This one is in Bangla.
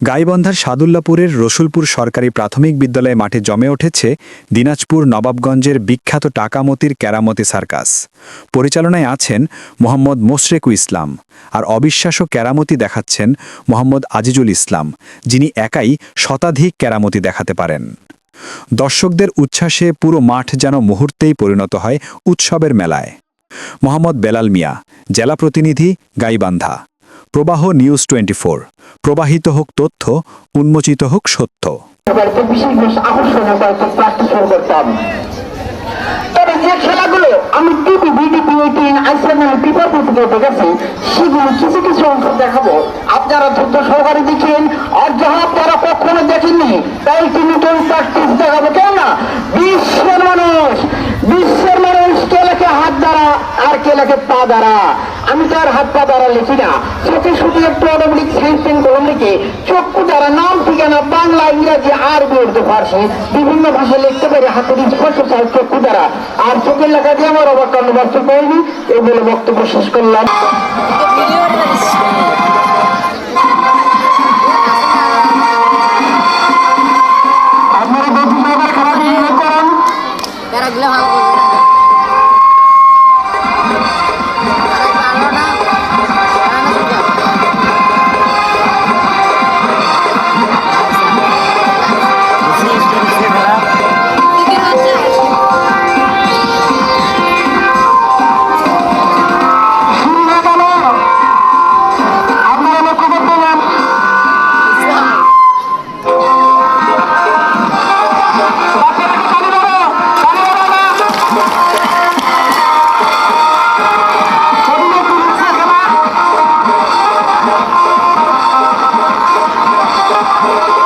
গাইবন্ধার সাদুল্লাপুরের রসুলপুর সরকারি প্রাথমিক বিদ্যালয়ে মাঠে জমে উঠেছে দিনাজপুর নবাবগঞ্জের বিখ্যাত টাকামতির কেরামতি সার্কাস। পরিচালনায় আছেন মোহাম্মদ মোশরেকু ইসলাম আর অবিশ্বাস্য ক্যারামতি দেখাচ্ছেন মোহাম্মদ আজিজুল ইসলাম, যিনি একাই শতাধিক কেরামতি দেখাতে পারেন। দর্শকদের উচ্ছ্বাসে পুরো মাঠ যেন মুহূর্তেই পরিণত হয় উৎসবের মেলায়। মোহাম্মদ বেলাল মিয়া, জেলা প্রতিনিধি, গাইবান্ধা। প্রবাহ নিউজ টোয়েন্টি প্রবাহিত হোক তথ্য, উন্মোচিত হোক সত্য। তবে যে খেলাগুলো আমি TV BDP eighteen ICM paper পত্রিকা দেখেছি সেগুলো কিছু কিছু অংশ দেখাবো। আপনারা ধৈর্য সহকারে দেখেন। আর যাহা আপনারা কখনো দেখেননি, তাই নতুন প্র্যাকটিস দেখাবো কেন না বিশ্বের মানুষ বিশ্বের মানুষ কে লেখে হাত দ্বারা আর কে লেখে পা দ্বারা? আমি তো আর হাত পা দ্বারা লিখি না। চোখে শুধু একটু অটোমেটিক সায়েন্স পেন কলম লিখে। চক্ষু দ্বারা নাম ঠিকানা, বাংলা, ইংরাজি আরবি উর্দু ফার্সি। বিভিন্ন ভাষায় লিখতে পারি হাতের স্পর্শ চাই চক্ষু দ্বারা আর চোখের লেখা দিয়ে আমার অবাক কাণ্ড বাস্তব পাইনি এই বলে বক্তব্য শেষ করলাম। আপনারা বেশি খেলাটি উপভোগ করুন। Oh!